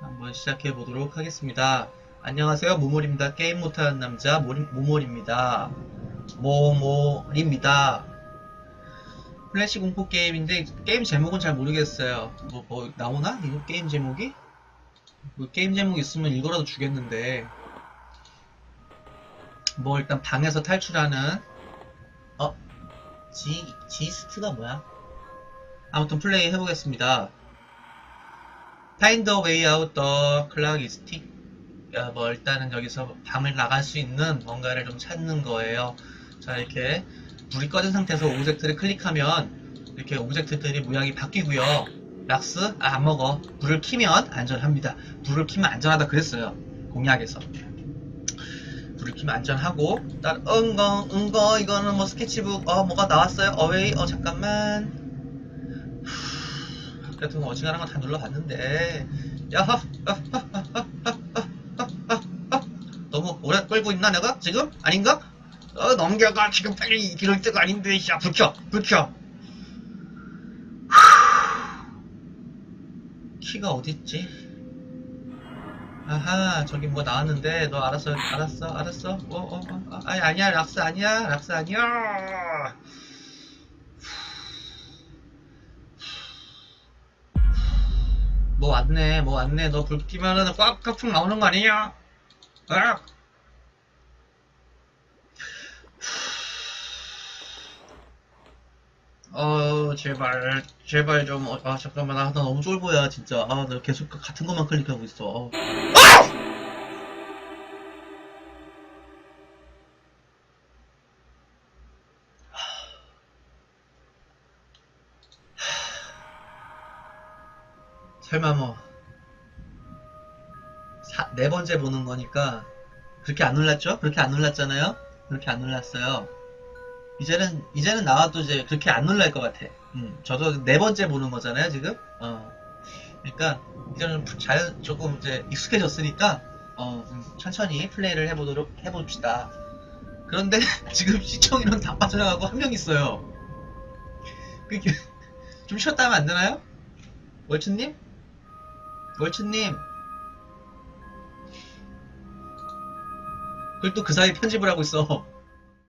한번 시작해 보도록 하겠습니다. 안녕하세요. 모몰입니다. 게임 못하는 남자 모몰입니다. 모몰입니다. 플래시 공포 게임인데 게임 제목은 잘 모르겠어요. 뭐, 뭐 나오나? 이거 게임 제목이? 뭐 게임 제목 있으면 이거라도 주겠는데 뭐 일단 방에서 탈출하는 어? 지, 지스트가 뭐야? 아무튼 플레이 해보겠습니다. Find a way out the clock is tick. 야, 뭐 일단은 여기서 방을 나갈 수 있는 뭔가를 좀 찾는 거예요. 자 이렇게 불이 꺼진 상태에서 오브젝트를 클릭하면 이렇게 오브젝트들이 모양이 바뀌고요. 락스 아, 안 먹어. 불을 켜면 안전합니다. 불을 켜면 안전하다 그랬어요. 공약에서. 불을 켜면 안전하고 일단 응거 응거 이거는 뭐 스케치북 어 뭐가 나왔어요 어웨이 어 잠깐만 거 어지간한 건 다 눌러봤는데. 야하 너무 오래 끌고 있나 내가? 지금? 아닌가? 어 넘겨가. 지금 빨리 이럴 때가 아닌데 야 불켜. 불켜. 키가 어딨지? 아하 저기 뭐 나왔는데. 너 알았어 알았어 알았어. 어어 어, 아니 아니야 락스 아니야 락스 아니야 뭐 왔네 뭐 왔네. 너 불 끼면은 꽉꽉 나오는 거 아니냐? 아! 어 제발 제발 좀아 잠깐만. 아, 나 너무 쫄보야 진짜. 아나 계속 그 같은 것만 클릭하고 있어. 어. 설마 뭐 사- 네 번째 보는 거니까 그렇게 안 놀랐죠? 그렇게 안 놀랐잖아요? 그렇게 안 놀랐어요. 이제는 이제는 나와도 이제 그렇게 안 놀랄 것 같아. 음, 저도 네 번째 보는 거잖아요 지금. 어, 그러니까 이제는 자연 조금 이제 익숙해졌으니까 어, 좀 천천히 플레이를 해보도록 해봅시다. 그런데 지금 시청인원 다 빠져나가고 한 명 있어요. 그게 좀 쉬었다 하면 안 되나요? 월츠님? 월츠님. 그걸 또 그 사이에 편집을 하고 있어